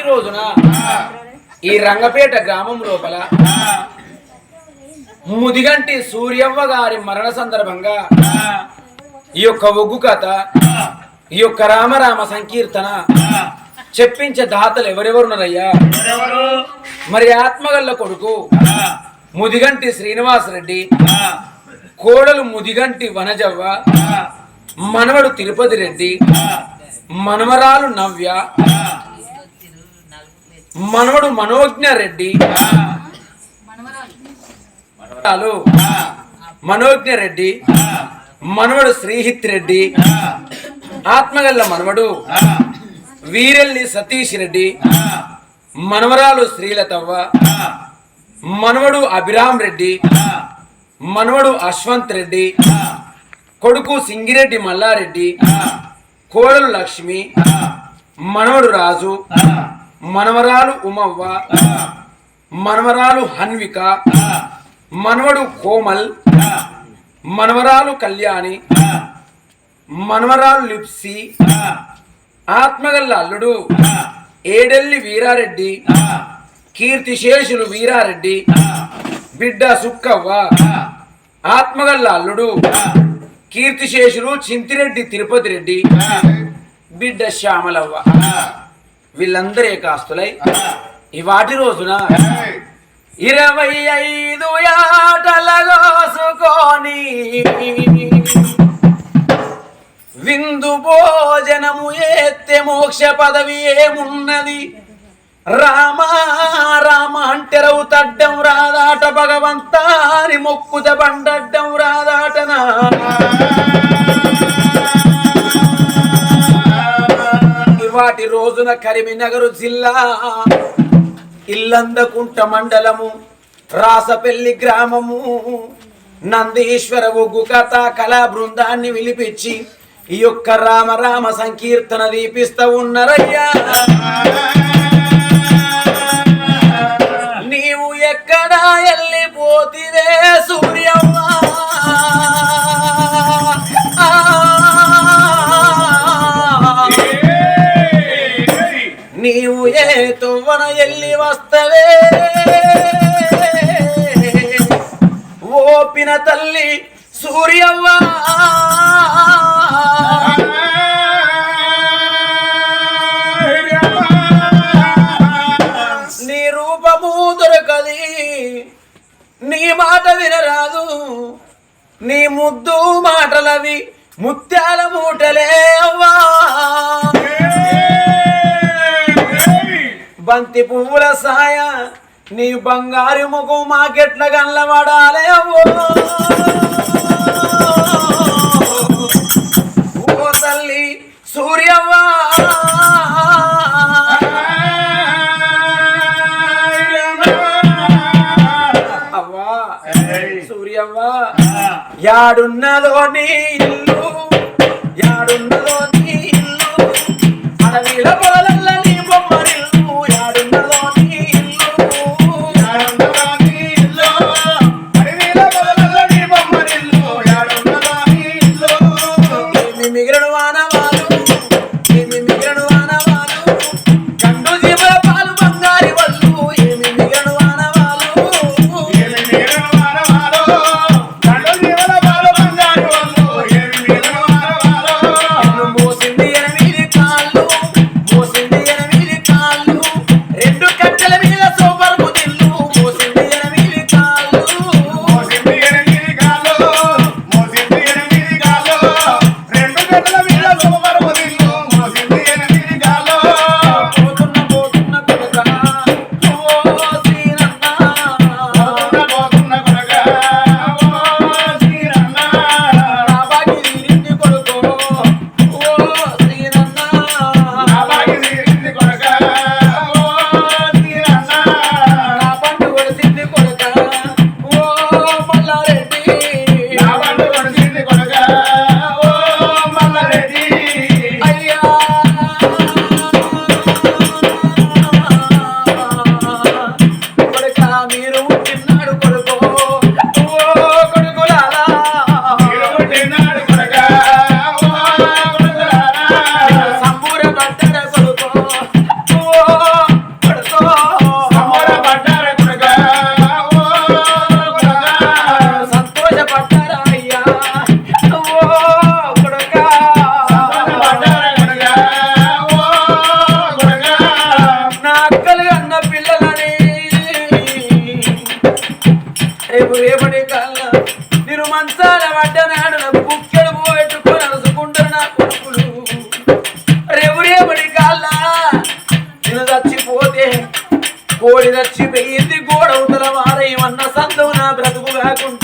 ఈ రోజున ఈ రంగపేట గ్రామం లోపల ముదిగంటి సూర్యవ్వ గారి మరణ సందర్భంగా ఈ యొక్క ఒగ్గు కథ ఈ యొక్క రామరామ సంకీర్తన చెప్పించే దాతలు ఎవరెవరున్నారయ్యా? ఎవరెవరు? మరి ఆత్మగల్ల కొడుకు ముదిగంటి శ్రీనివాసరెడ్డి కోడలు ముదిగంటి వనజవ్వ మనవడు తిరుపతి రెడ్డి మనవరాలు నవ్య మనవడు మనోజ్ఞ రెడ్డి. మనోజ్ఞ రెడ్డి. మనవడు శ్రీహిత్ రెడ్డి. ఆత్మగల్ల మనవడు. వీరెల్లి సతీష్ రెడ్డి. మనవరాలు శ్రీలతవ్వ. మనవడు అభిరామ్ రెడ్డి. మనవడు అశ్వంత్ రెడ్డి. కొడుకు సింగిరెడ్డి మల్లారెడ్డి. కోడలు లక్ష్మి. మనవడు రాజు. మనవరాలు ఉమవ్వ మనవరాలు హన్విక మనవడు కోమల్ మనవరాలు కళ్యాణి మనవరాలు లిప్సి ఆత్మగల్ల అల్లుడు ఏడెల్లి వీరారెడ్డి కీర్తిశేషులు వీరారెడ్డి బిడ్డ సుక్కవ్వ ఆత్మగల్ల అల్లుడు కీర్తిశేషులు చింతిరెడ్డి తిరుపతి రెడ్డి బిడ్డ శ్యామలవ్వ. వీళ్ళందరూ ఏకాస్తులై ఈ వాటి రోజున ఇరవై ఐదు ఆటలగోసుకొని విందు భోజనము ఎత్తే మోక్ష పదవి ఏమున్నది? రామ రామ అంటెరవు తడ్డం రాదాట భగవంతాని మొక్కుత బండడ్డం రాదాటనా వాటి రోజున కరీంనగర్ జిల్లా ఇల్లందకుంట మండలము రాసపల్లి గ్రామము నందీశ్వర ఒగ్గు కథ కళా బృందాన్ని విలిపించి ఈ యొక్క రామ రామ సంకీర్తన దీపిస్తూ ఉన్నారయ్యా. నీవు ఎక్కడా వెళ్ళిపోతివే సూర్యమ్మా. తొవ్వన ఎల్లి వస్తవే. ఓపిన తల్లి సూర్యవ్వ. నీ రూపము దొరకది నీ మాట వినరాదు నీ ముద్దు మాటలవి ముత్యాల మూటలే అవ్వా. బంతి పువ్వుల సాయ నీ బంగారు ముఖం మాకెట్ల గల్లబడాలే ఓ తల్లి సూర్యవా అవ్వా సూర్యవ్వా! యాడున్నదో నీ ఇల్లు యాడున్నదో నీ ఇల్లు అడవిల చచ్చిపోయింది గోడవుతల వారేమన్న సంతం నా బ్రతుకు కాకుండా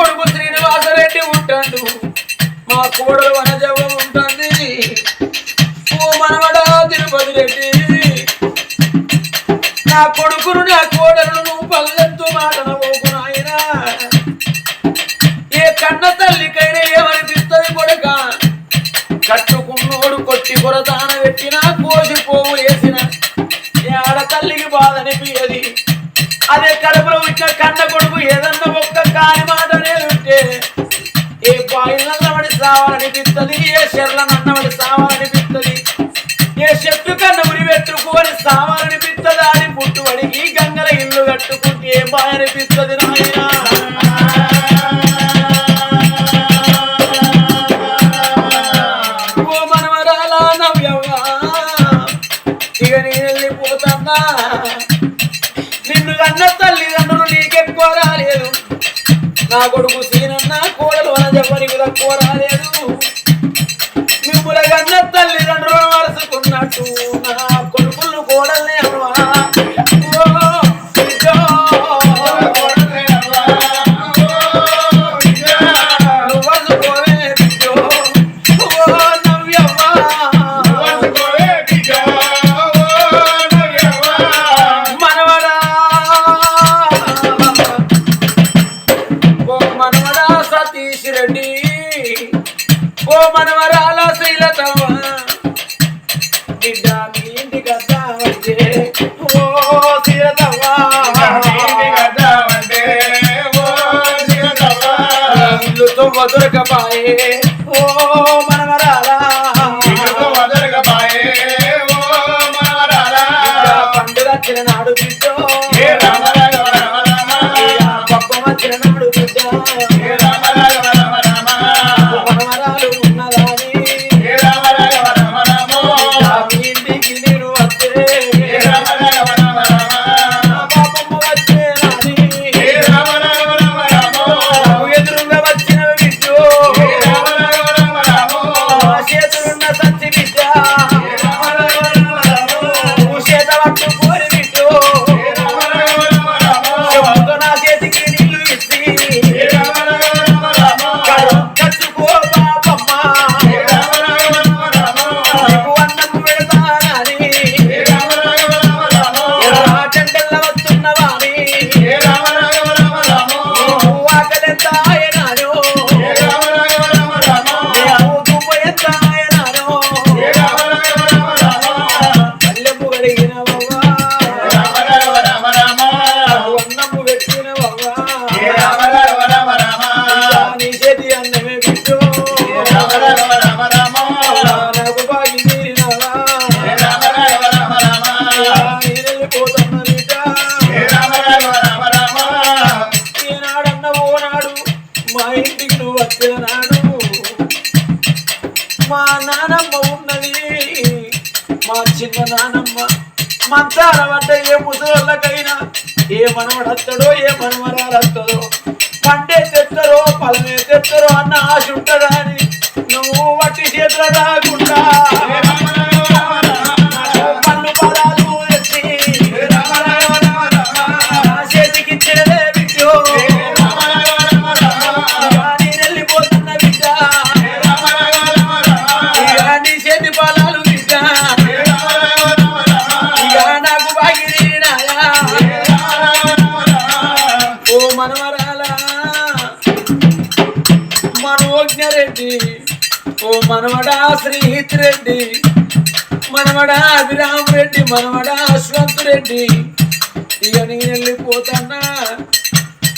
కొడుకు శ్రీనివాసరెడ్డి ఉంటాడు. మా కోడలు వనజవం ఉంటుంది. ఓ మనవడా తిరుపతి రెడ్డి. నా కొడుకును నా కోడలను నువ్వు పల్లెత్తు మాటనవోకు నాయనా. ఏ కన్న తల్లికైనా ఏమనిపిస్తుంది కొడుక? కట్టుకున్నోడు కొట్టి కొరతాన పెట్టినా కోసి పోవు వేసిన. ఆడ తల్లికి బాధ అనిపించది అదే కడుపులో వచ్చిన కన్న కొడుకు ఏదన్నా ఒక్క కాని సావాలనిపిస్తుంది ఏ చెర్లనన్నబడి సావాలనిపిస్తుంది? ఏ చెట్టు కన్న ఉరి పెట్టుకొని సావాలనిపిస్తుంది అని పుట్టుబడికి గంగల ఇల్లు కట్టుకుంటే ఏ బాయ్ అనిపిస్తుంది నాయనా? ఓ మనవరాల నవ్యవ్వా ఇక నేను వెళ్ళిపోతున్నా నిన్ను కన్న తల్లిదండ్రులు నీకెక్కువ రాలేదు. నా కొడుకు వదురకపాయే ఓ మంచాల పడ్డ ఏ ముసలోళ్ళకైనా ఏ మనవడత్తడో ఏ మనవరాలత్తడో పండే తెత్తరో పలమే తెత్తరో అన్న ఆశ మనవడా అశ్వంత్ రెడ్డి. ఇక నేను వెళ్ళిపోతానా?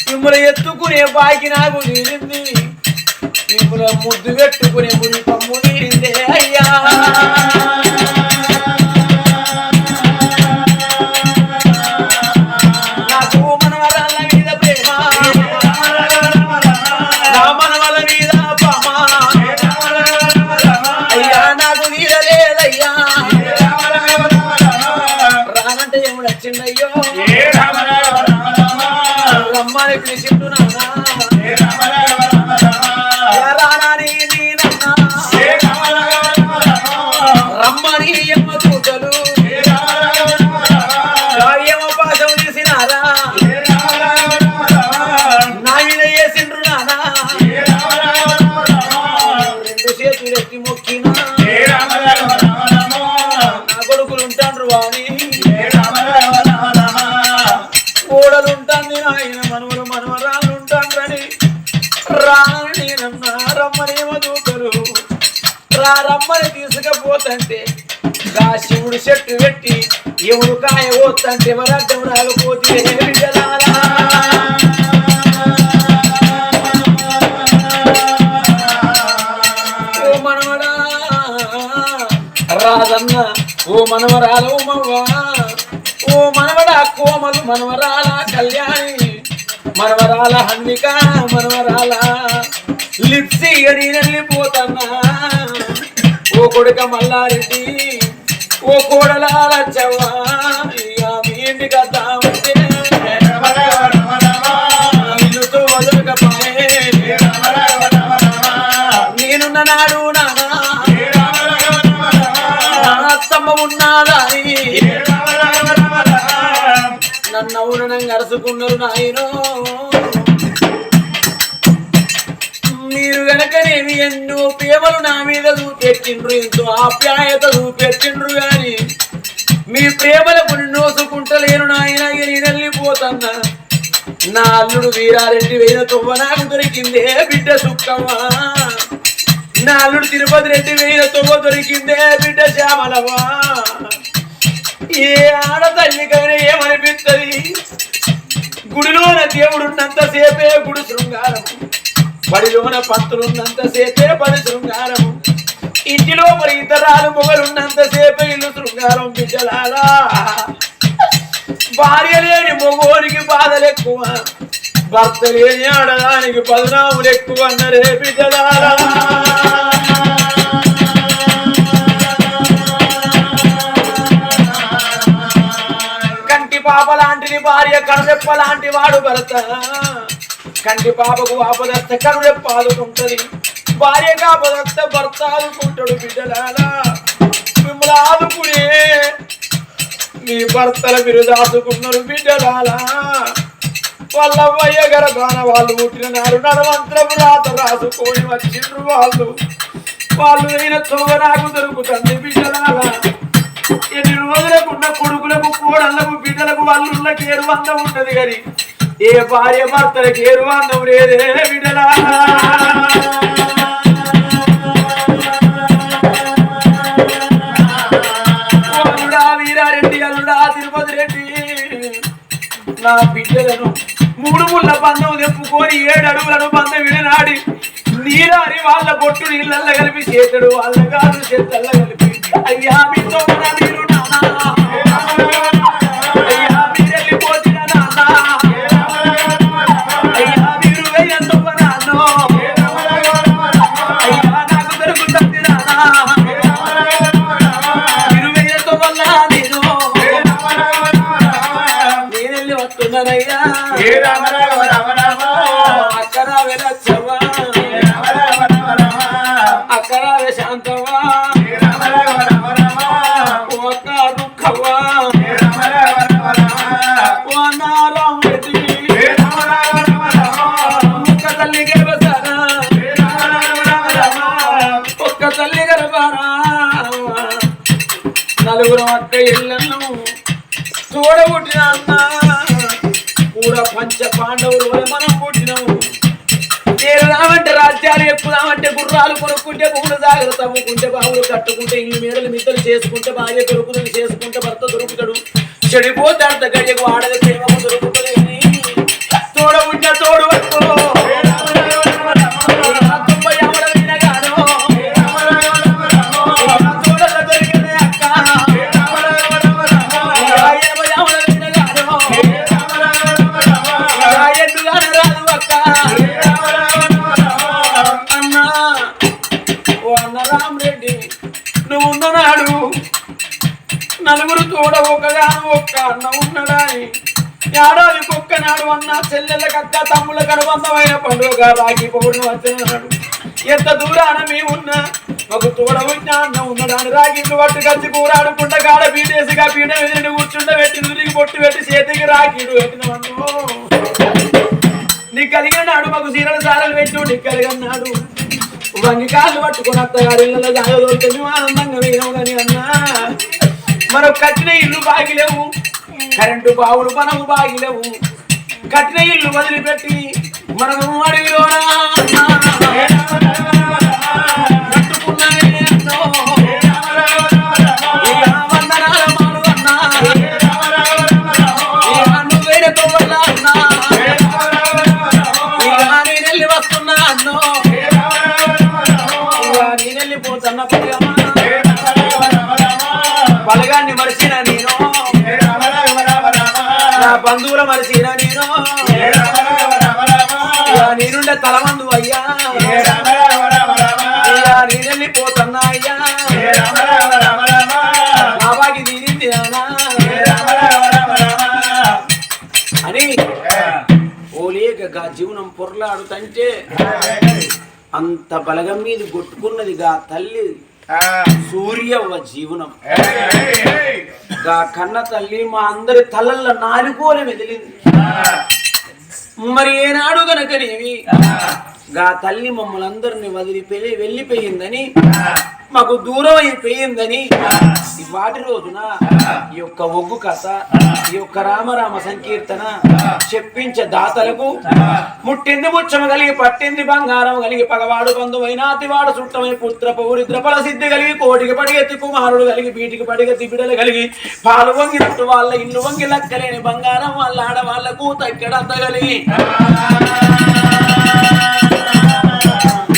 మిమ్మల్ని ఎత్తుకునే బాకి నాకు నీరింది మిమ్మల్ని ముద్దు పెట్టుకునే ముడి పమ్ము నీరిందే అయ్యా. పెట్టి ఎవడు కాయ పోతంటే వరడ్డం రాకపోతే బిడ్డలారా ఓ మనవడా రాజన్న ఓ మనవరాల ఓ మనవా ఓ మనవడా కోమలు మనవరాల కళ్యాణి మనవరాల హన్విక మనవరాల లిప్సి గడి పోతన్నా. ఓ కొడుక మల్లారెడ్డి ఓ కోడలాల మీ ఇంటికి వద్దా నేనున్న నాడు నా అత్తమ్మ ఉన్నదాని నన్ను అవుననం గరుచుకున్నారు నాయనో. మీరు గనకనేమి ఎన్నో ప్రేమలు నా మీద చూపెట్టిండ్రు ఎంతో ఆప్యాయత చూపెట్టిండ్రు గాని మీ ప్రేమలకు నోసుకుంటలేను నాయన ఇక నేను వెళ్ళిపోతున్నా నా అల్లుడు వీరారెడ్డి వేల తువ్వ నాకు దొరికిందే బిడ్డ సుక్కమ్మా నా అల్లుడు తిరుపతి రెడ్డి వేయిన తువ్వ దొరికిందే బిడ్డ శ్యామలవా ఏ ఆడతల్లికైనా ఏమనిపిస్తుంది గుడిలోన దేవుడున్నంతసేపే గుడి శృంగారం. బడిలోన పంతులున్నంత సేపే బడి శృంగారం ఇంటిలో మరి ఇతరాలు మొగలున్నంతసేపే ఇల్లు శృంగారం బిడ్డలాలా భార్య లేని మొగోనికి బాధలు ఎక్కువ. భర్త లేని ఆడదానికి పదనాములు ఎక్కువ అన్నరే బిడ్డలారా కంటి పాప లాంటిది భార్య కడదెప్ప లాంటి వాడు భర్త కంటి పాపకు ఆపదస్తే కనురెప్ప పాదుకుంటది భార్యకు ఆపదస్తే భర్త ఆదుకుంటాడు బిడ్డలారా. మిమ్మల్ని ఆదుకునే మీ భర్తల మీరు దాచుకున్నారు బిడ్డలాలా వాళ్ళవ్వయ్య గర్భాన వాళ్ళు పుట్టిన నాడు నడవంతరం రాత రాసుకొని వచ్చిండ్రు వాళ్ళు. వాళ్ళు అయిన చొవ్వ నాకు దొరుకుతుంది బిడ్డలారా. ఎన్ని రోజులకున్న కొడుకులకు కోడళ్ళకు బిడ్డలకు వాళ్ళకి కేరు వంద ఉంటది కానీ ఏ భార్య భర్తలకు ఏరు అందం లేదే బిడ్డలా. వీరారెడ్డి అల్లుడా తిరుపతి రెడ్డి. నా బిడ్డలను మూడు ముళ్ళ బంధం తెప్పుకొని ఏడు అడుగులను బంధం విడనాడి నీరారి వాళ్ళ బొట్టు నీళ్ళల్ల కలిపి చేతడు వాళ్ళ గారు చేతల్లో కలిపి. అయ్యా మీతో నా నీరు రామరామయ్యా ఏరుదామంటే రాజ్యాలు ఎక్కుదామంటే గుర్రాలు కొనుక్కుంటే భూములు జాగ్రత్త అమ్ముకుంటే బావులు కట్టుకుంటే ఇల్లు మేడలు మిద్దలు చేసుకుంటే భార్య దొరుకుతుంది చేసుకుంటే భర్త దొరుకుతాడు. చెడిపోతే అంత గడియకు ఆడది ప్రేమ దొరుకుతుంది తోడ ఉంటే తోడు పట్టుకో నలుగురు చూడ ఒకగాను ఒక్క అన్న ఉన్నడాని ఏడాదికి నాడు అన్న చెల్లెల కక్క తమ్ముళ్ళ కనుబంధమైన పండుగ రాగి పౌర్ణమి వచ్చినాడు. ఎంత దూరాన మేమున్నా ఒక తోడ ఉన్న అన్న ఉన్నడాని రాగిట్లు పట్టు కలిసి కూరాడుకుంట గాడ పీటేసిగా పీట ఎదురుని కూర్చుండ పెట్టి నురికి పొట్టు పెట్టి చేతికి రాకీడు పెట్టిన నీ కలిగన్నాడు మాకు సీరల సారలు పెట్టు నీకు కలిగన్నాడు. వంగి కాళ్ళు పట్టుకుని అత్తగారు ఇళ్ళలో జాగదోలితే ఆనందంగా వేయమని కానీ అన్నా. మనం కట్టిన ఇల్లు బాగిలేవు. కరెంటు బావులు మనము బాగిలేవు. కట్టిన ఇల్లు వదిలిపెట్టి మనము అడిగిలోనా బంధువుల మరిచిన నేను. నేనుండే తలమందు అయ్యా. నేనెళ్ళిపోతున్నా అయ్యా. నా బాకి తీరింది నానా అని ఓలేక గా జీవనం పొరలాడుతంటే అంత బలగం మీద కొట్టుకున్నది గా తల్లి సూర్యవ్వ జీవనం. గా కన్న తల్లి మా అందరి తలల్లో నాలుగోలు మెదిలింది. మరి ఏనాడు గనకనేవి గా తల్లి మమ్మల్ని అందరిని వదిలిపోయి వెళ్ళిపోయిందని మాకు దూరం అయిపోయిందని ఈ వాటి రోజున ఈ యొక్క ఒగ్గు కథ ఈ యొక్క రామరామ సంకీర్తన చెప్పించే దాతలకు ముట్టింది ముచ్చమ కలిగి పట్టింది బంగారం కలిగి పగవాడు బంధువైన అతివాడు చుట్టమై పుత్ర పౌరి ద్రపల సిద్ధి కలిగి కోటికి పడిగెత్తి కుమారుడు కలిగి బీటికి పడిగెత్తి బిడలు కలిగి పాలు వంగినట్టు వాళ్ళ ఇల్లు వంగి లక్కలేని బంగారం వాళ్ళ ఆడవాళ్ళకు తగ్గడంత కలిగి.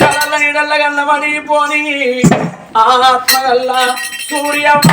కళ్ళ నీడల్ల గల్ల పడిపోని ఆత్మగల్ల సూర్యమ్మ